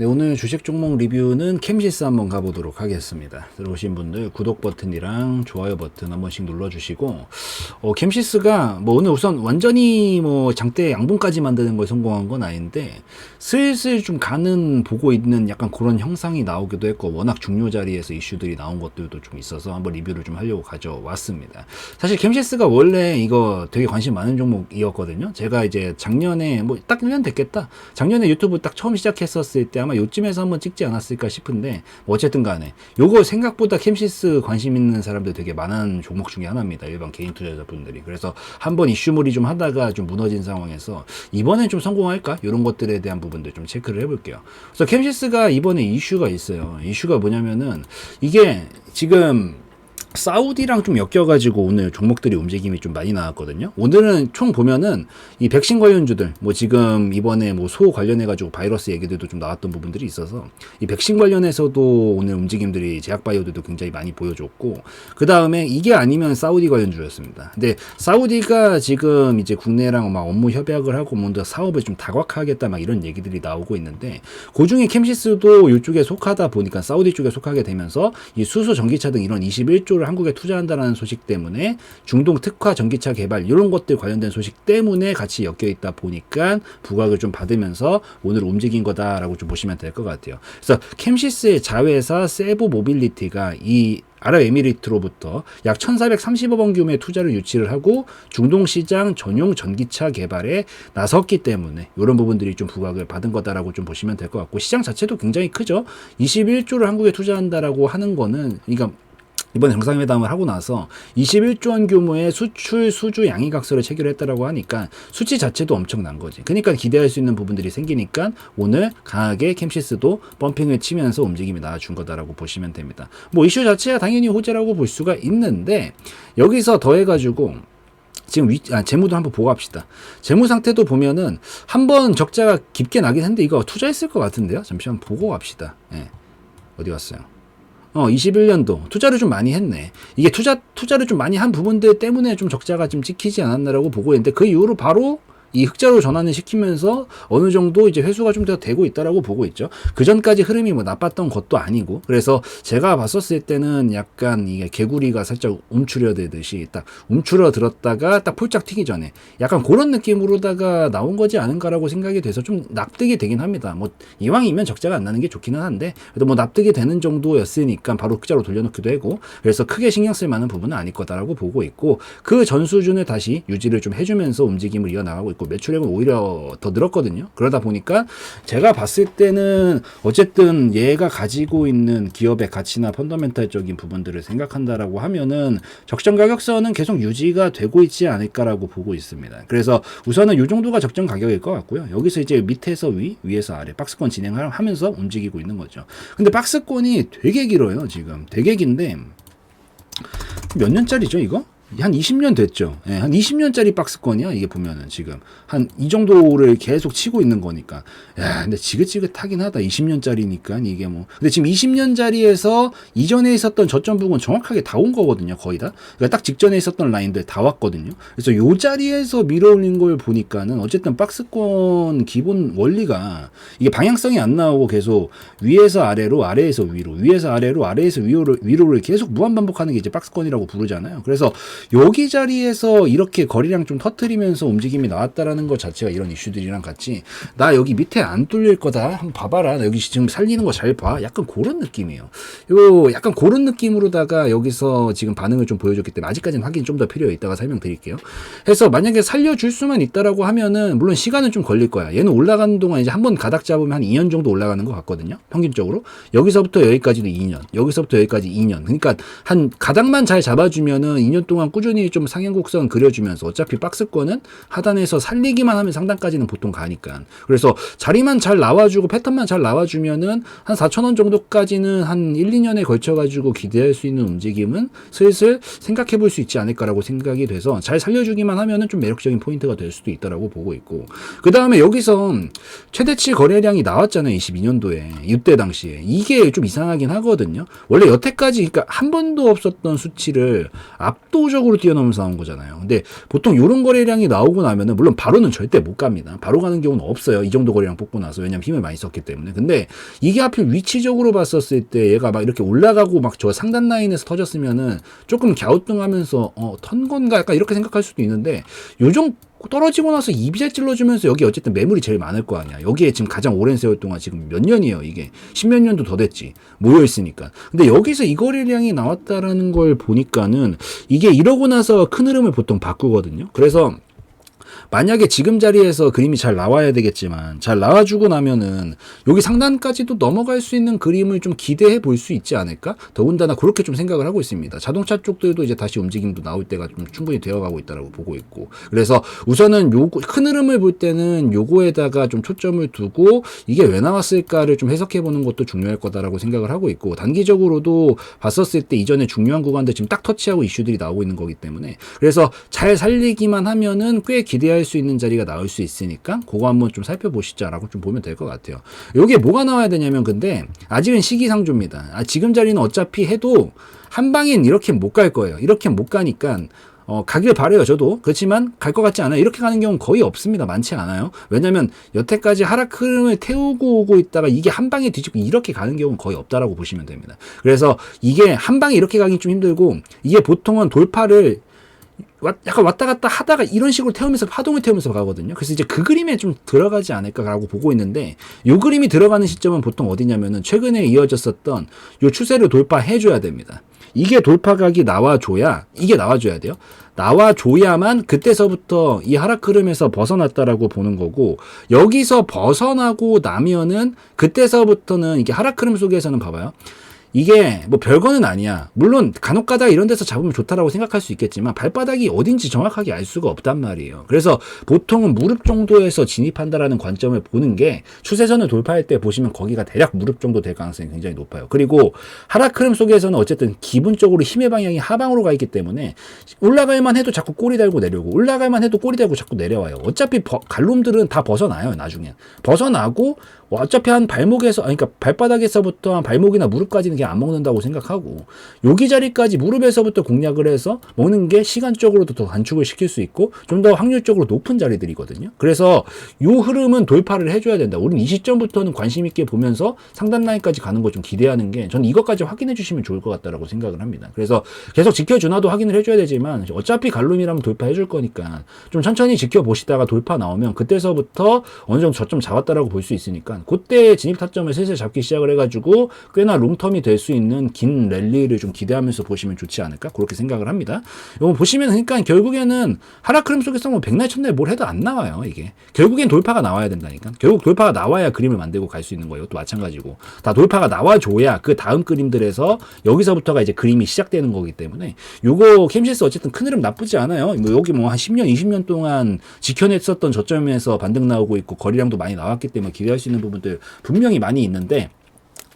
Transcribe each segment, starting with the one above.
네, 오늘 주식 종목 리뷰는 캠시스 한번 가보도록 하겠습니다. 들어오신 분들 구독 버튼이랑 좋아요 버튼 한 번씩 눌러주시고, 어, 캠시스가 뭐 오늘 우선 완전히 뭐 장대 양봉까지 만드는 거에 성공한 건 아닌데, 슬슬 좀 가는 보고 있는 약간 그런 형상이 나오기도 했고, 워낙 중요 자리에서 이슈들이 나온 것들도 좀 있어서 한번 리뷰를 좀 하려고 가져왔습니다. 사실 캠시스가 원래 이거 되게 관심 많은 종목이었거든요. 제가 이제 작년에 뭐 딱 1년 됐겠다. 작년에 유튜브 딱 처음 시작했었을 때 아마 요쯤에서 한번 찍지 않았을까 싶은데 뭐 어쨌든 간에 요거 생각보다 캠시스 관심 있는 사람들 되게 많은 종목 중에 하나입니다. 일반 개인 투자자분들이. 그래서 한번 이슈물이 좀 하다가 좀 무너진 상황에서 이번엔 좀 성공할까? 이런 것들에 대한 부분들 좀 체크를 해볼게요. 그래서 캠시스가 이번에 이슈가 있어요. 이슈가 뭐냐면은 이게 지금 사우디랑 좀 엮여가지고 오늘 종목들이 움직임이 좀 많이 나왔거든요. 오늘은 총 보면은 이 백신 관련주들, 뭐 지금 이번에 뭐 소 관련해가지고 바이러스 얘기들도 좀 나왔던 부분들이 있어서 이 백신 관련해서도 오늘 움직임들이 제약바이오들도 굉장히 많이 보여줬고, 그 다음에 이게 아니면 사우디 관련주였습니다. 근데 사우디가 지금 이제 국내랑 막 업무 협약을 하고 뭔가 사업을 좀 다각화하겠다 막 이런 얘기들이 나오고 있는데, 그 중에 캠시스도 이쪽에 속하다 보니까 사우디 쪽에 속하게 되면서 이 수소 전기차 등 이런 21조 를 한국에 투자한다라는 소식 때문에 중동 특화 전기차 개발 이런 것들 관련된 소식 때문에 같이 엮여 있다 보니까 부각을 좀 받으면서 오늘 움직인 거다라고 좀 보시면 될 것 같아요. 그래서 캠시스의 자회사 세보 모빌리티가 이 아랍에미리트로부터 약 1,430억 원 규모의 투자를 유치를 하고 중동 시장 전용 전기차 개발에 나섰기 때문에 이런 부분들이 좀 부각을 받은 거다라고 좀 보시면 될 것 같고 시장 자체도 굉장히 크죠. 21조를 한국에 투자한다라고 하는 거는 그러니까 이번 정상회담을 하고 나서 21조 원 규모의 수출 수주 양의각서를 체결했다라고 하니까 수치 자체도 엄청난 거지. 그러니까 기대할 수 있는 부분들이 생기니까 오늘 강하게 캠시스도 펌핑을 치면서 움직임이 나와준 거다라고 보시면 됩니다. 뭐 이슈 자체가 당연히 호재라고 볼 수가 있는데 여기서 더해가지고 지금 위, 아, 재무도 한번 보고 합시다. 재무 상태도 보면은 한번 적자가 깊게 나긴 했는데 이거 투자했을 것 같은데요. 잠시만 보고 합시다. 예. 어디 갔어요? 어, 21년도 투자를 좀 많이 했네. 이게 투자 투자를 좀 많이 한 부분들 때문에 좀 적자가 좀 찍히지 않았나라고 보고 있는데 그 이후로 바로 이 흑자로 전환을 시키면서 어느 정도 이제 회수가 좀 더 되고 있다라고 보고 있죠. 그 전까지 흐름이 뭐 나빴던 것도 아니고 그래서 제가 봤었을 때는 약간 이게 개구리가 살짝 움츠려들듯이 딱 움츠려 들었다가 딱 폴짝 튀기 전에 약간 그런 느낌으로다가 나온 거지 않은가라고 생각이 돼서 좀 납득이 되긴 합니다. 뭐 이왕이면 적자가 안 나는 게 좋기는 한데 그래도 뭐 납득이 되는 정도였으니까 바로 흑자로 돌려놓기도 하고 그래서 크게 신경 쓸 만한 부분은 아닐 거다라고 보고 있고 그 전 수준을 다시 유지를 좀 해주면서 움직임을 이어나가고 있고 매출액은 오히려 더 늘었거든요. 그러다 보니까 제가 봤을 때는 어쨌든 얘가 가지고 있는 기업의 가치나 펀더멘탈적인 부분들을 생각한다라고 하면은 적정 가격선은 계속 유지가 되고 있지 않을까라고 보고 있습니다. 그래서 우선은 이 정도가 적정 가격일 것 같고요. 여기서 이제 밑에서 위, 위에서 아래 박스권 진행하면서 움직이고 있는 거죠. 근데 박스권이 되게 길어요, 지금. 되게 긴데 몇 년짜리죠, 이거? 한 20년 됐죠. 예, 한 20년짜리 박스권이야, 이게 보면은 지금. 한 이 정도를 계속 치고 있는 거니까. 야, 근데 지긋지긋하긴 하다. 20년짜리니까 이게 뭐. 근데 지금 20년짜리에서 이전에 있었던 저점 부분 정확하게 다 온 거거든요, 거의 다. 그러니까 딱 직전에 있었던 라인들 다 왔거든요. 그래서 요 자리에서 밀어올린 걸 보니까는 어쨌든 박스권 기본 원리가 이게 방향성이 안 나오고 계속 위에서 아래로, 아래에서 위로, 위에서 아래로, 아래에서 위로, 위로를 계속 무한 반복하는 게 이제 박스권이라고 부르잖아요. 그래서 여기 자리에서 이렇게 거리량 좀 터트리면서 움직임이 나왔다라는 것 자체가 이런 이슈들이랑 같이 나 여기 밑에 안 뚫릴 거다. 한번 봐봐라. 나 여기 지금 살리는 거 잘 봐. 약간 그런 느낌이에요. 요 약간 그런 느낌으로다가 여기서 지금 반응을 좀 보여줬기 때문에 아직까지는 확인 좀 더 필요해 있다가 설명드릴게요. 해서 만약에 살려줄 수만 있다라고 하면은 물론 시간은 좀 걸릴 거야. 얘는 올라가는 동안 이제 한 번 가닥 잡으면 한 2년 정도 올라가는 것 같거든요. 평균적으로. 여기서부터 여기까지도 2년. 여기서부터 여기까지 2년. 그러니까 한 가닥만 잘 잡아주면은 2년 동안 꾸준히 좀 상향 곡선 그려주면서 어차피 박스권은 하단에서 살리기만 하면 상단까지는 보통 가니까. 그래서 자리만 잘 나와주고 패턴만 잘 나와주면은 한 4천원 정도까지는 한 1, 2년에 걸쳐가지고 기대할 수 있는 움직임은 슬슬 생각해 볼 수 있지 않을까라고 생각이 돼서 잘 살려주기만 하면은 좀 매력적인 포인트가 될 수도 있다라고 보고 있고. 그 다음에 여기서 최대치 거래량이 나왔잖아요. 22년도에. 이때 당시에. 이게 좀 이상하긴 하거든요. 원래 여태까지, 그러니까 한 번도 없었던 수치를 압도적 압도적으로 뛰어넘으면서 나온 거잖아요. 근데 보통 이런 거래량이 나오고 나면은 물론 바로는 절대 못 갑니다. 바로 가는 경우는 없어요. 이 정도 거래량 뽑고 나서 왜냐면 힘을 많이 썼기 때문에. 근데 이게 하필 위치적으로 봤었을 때 얘가 막 이렇게 올라가고 막 저 상단 라인에서 터졌으면은 조금 갸우뚱하면서 어, 턴 건가 약간 이렇게 생각할 수도 있는데 요정 떨어지고 나서 이비자 찔러주면서 여기 어쨌든 매물이 제일 많을 거 아니야. 여기에 지금 가장 오랜 세월 동안 지금 몇 년이에요, 이게. 십몇 년도 더 됐지. 모여있으니까. 근데 여기서 이 거래량이 나왔다라는 걸 보니까는 이게 이러고 나서 큰 흐름을 보통 바꾸거든요. 그래서 만약에 지금 자리에서 그림이 잘 나와야 되겠지만 잘 나와주고 나면은 여기 상단까지도 넘어갈 수 있는 그림을 좀 기대해 볼 수 있지 않을까? 더군다나 그렇게 좀 생각을 하고 있습니다. 자동차 쪽들도 이제 다시 움직임도 나올 때가 좀 충분히 되어가고 있다라고 보고 있고 그래서 우선은 요거 큰 흐름을 볼 때는 요거에다가 좀 초점을 두고 이게 왜 나왔을까를 좀 해석해 보는 것도 중요할 거다라고 생각을 하고 있고 단기적으로도 봤었을 때 이전에 중요한 구간들 지금 딱 터치하고 이슈들이 나오고 있는 거기 때문에 그래서 잘 살리기만 하면은 꽤 기대할 수 있는 자리가 나올 수 있으니까 그거 한번 좀 살펴보시자라고 좀 보면 될 것 같아요. 요게 뭐가 나와야 되냐면 근데 아직은 시기상조입니다. 아, 지금 자리는 어차피 해도 한 방엔 이렇게 못 갈 거예요. 이렇게 못 가니까 어, 가길 바래요, 저도. 그렇지만 갈 것 같지 않아요. 이렇게 가는 경우는 거의 없습니다. 많지 않아요. 왜냐면 여태까지 하락 흐름을 태우고 오고 있다가 이게 한 방에 뒤집고 이렇게 가는 경우는 거의 없다라고 보시면 됩니다. 그래서 이게 한 방에 이렇게 가긴 좀 힘들고 이게 보통은 돌파를 왔- 약간 왔다 갔다 하다가 이런 식으로 태우면서 파동을 태우면서 가거든요. 그래서 이제 그 그림에 좀 들어가지 않을까라고 보고 있는데 요 그림이 들어가는 시점은 보통 어디냐면은 최근에 이어졌었던 요 추세를 돌파해 줘야 됩니다. 이게 돌파각이 나와줘야 이게 나와줘야 돼요. 나와줘야만 그때서부터 이 하락 흐름에서 벗어났다라고 보는 거고 여기서 벗어나고 나면은 그때서부터는 이게 하락 흐름 속에서는 봐봐요. 이게 뭐 별거는 아니야. 물론 간혹가다 이런 데서 잡으면 좋다라고 생각할 수 있겠지만 발바닥이 어딘지 정확하게 알 수가 없단 말이에요. 그래서 보통은 무릎 정도에서 진입한다라는 관점을 보는 게 추세선을 돌파할 때 보시면 거기가 대략 무릎 정도 될 가능성이 굉장히 높아요. 그리고 하락 흐름 속에서는 어쨌든 기본적으로 힘의 방향이 하방으로 가 있기 때문에 올라갈만 해도 자꾸 꼬리 달고 내려오고 올라갈만 해도 꼬리 달고 자꾸 내려와요. 어차피 버- 갈놈들은 다 벗어나요. 나중에 벗어나고 어차피 한 발목에서 아니, 그러니까 발바닥에서부터 한 발목이나 무릎까지는 그냥 안 먹는다고 생각하고 여기 자리까지 무릎에서부터 공략을 해서 먹는 게 시간적으로도 더 단축을 시킬 수 있고 좀 더 확률적으로 높은 자리들이거든요. 그래서 요 흐름은 돌파를 해줘야 된다. 우리는 이 시점부터는 관심 있게 보면서 상단 라인까지 가는 거 좀 기대하는 게 저는 이것까지 확인해 주시면 좋을 것 같다라고 생각을 합니다. 그래서 계속 지켜주나도 확인을 해줘야 되지만 어차피 갈룸이라면 돌파해 줄 거니까 좀 천천히 지켜보시다가 돌파 나오면 그때서부터 어느 정도 저점 잡았다라고 볼 수 있으니까 그때 진입 타점을 슬슬 잡기 시작을 해가지고 꽤나 롱텀이 될 수 있는 긴 랠리를 좀 기대하면서 보시면 좋지 않을까? 그렇게 생각을 합니다. 이거 보시면 그러니까 결국에는 하락 흐름 속에서 뭐 백날 첫날 뭘 해도 안 나와요 이게. 결국엔 돌파가 나와야 된다니까. 결국 돌파가 나와야 그림을 만들고 갈 수 있는 거예요. 또 마찬가지고. 다 돌파가 나와줘야 그 다음 그림들에서 여기서부터가 이제 그림이 시작되는 거기 때문에 요거 캠시스 어쨌든 큰 흐름 나쁘지 않아요. 뭐 여기 뭐 한 10년 20년 동안 지켜냈었던 저점에서 반등 나오고 있고 거리량도 많이 나왔기 때문에 기대할 수 있는 부분 들 분명히 많이 있는데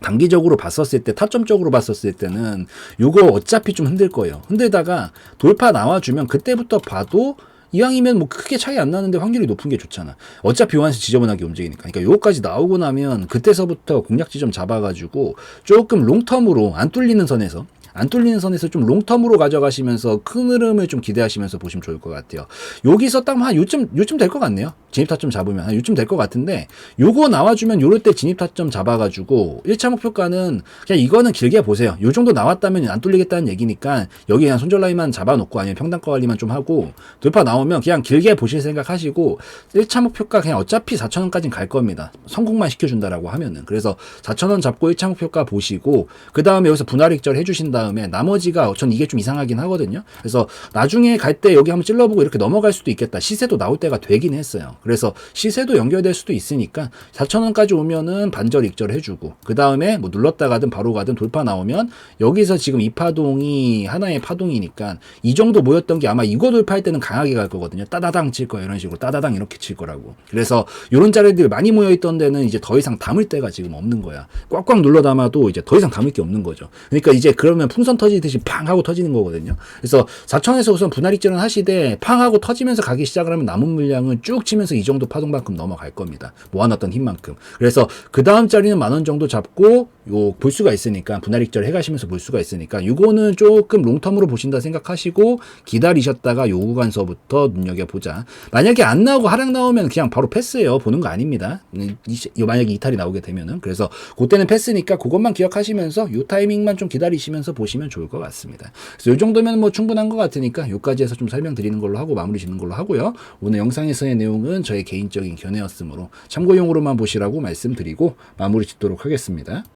단기적으로 봤었을 때 타점적으로 봤었을 때는 요거 어차피 좀 흔들 거예요. 흔들다가 돌파 나와주면 그때부터 봐도 이왕이면 뭐 크게 차이 안 나는데 확률이 높은 게 좋잖아. 어차피 요한시 지저분하게 움직이니까. 그러니까 요거까지 나오고 나면 그때서부터 공략 지점 잡아가지고 조금 롱텀으로 안 뚫리는 선에서 안 뚫리는 선에서 좀 롱텀으로 가져가시면서 큰 흐름을 좀 기대하시면서 보시면 좋을 것 같아요. 여기서 딱 한 요쯤 요쯤 될 것 같네요. 진입 타점 잡으면 한 요쯤 될 것 같은데 요거 나와주면 요럴 때 진입 타점 잡아가지고 1차 목표가는 그냥 이거는 길게 보세요. 요 정도 나왔다면 안 뚫리겠다는 얘기니까 여기 그냥 손절 라인만 잡아놓고 아니면 평단가 관리만 좀 하고 돌파 나오면 그냥 길게 보실 생각 하시고 1차 목표가 그냥 어차피 4천원까지는 갈 겁니다. 성공만 시켜준다라고 하면은 그래서 4천원 잡고 1차 목표가 보시고 그 다음에 여기서 분할익절 해주신 다음에 나머지가 전 이게 좀 이상하긴 하거든요. 그래서 나중에 갈 때 여기 한번 찔러보고 이렇게 넘어갈 수도 있겠다. 시세도 나올 때가 되긴 했어요. 그래서 시세도 연결될 수도 있으니까 4천원까지 오면은 반절 익절 해주고 그 다음에 뭐 눌렀다 가든 바로 가든 돌파 나오면 여기서 지금 이 파동이 하나의 파동이니까 이 정도 모였던 게 아마 이거 돌파할 때는 강하게 갈 거거든요. 따다당 칠 거예요. 이런 식으로 따다당 이렇게 칠 거라고. 그래서 이런 자리들 많이 모여 있던 데는 이제 더 이상 담을 데가 지금 없는 거야. 꽉꽉 눌러 담아도 이제 더 이상 담을 게 없는 거죠. 그러니까 이제 그러면 풍선 터지듯이 팡 하고 터지는 거거든요. 그래서 4천에서 우선 분할 익절은 하시되 팡 하고 터지면서 가기 시작을 하면 남은 물량은 쭉 치면서 이 정도 파동만큼 넘어갈 겁니다. 모아놨던 힘만큼. 그래서 그 다음 자리는 만 원 정도 잡고 요 볼 수가 있으니까 분할 익절 해가시면서 볼 수가 있으니까 요거는 조금 롱텀으로 보신다 생각하시고 기다리셨다가 요 구간서부터 눈여겨 보자. 만약에 안 나오고 하락 나오면 그냥 바로 패스예요. 보는 거 아닙니다. 이- 이- 만약에 이탈이 나오게 되면은 그래서 그때는 패스니까 그것만 기억하시면서 요 타이밍만 좀 기다리시면서 보시면 좋을 것 같습니다. 그래서 요 정도면 뭐 충분한 것 같으니까 요까지 해서 좀 설명드리는 걸로 하고 마무리 짓는 걸로 하고요. 오늘 영상에서의 내용은 저의 개인적인 견해였으므로 참고용으로만 보시라고 말씀드리고 마무리 짓도록 하겠습니다.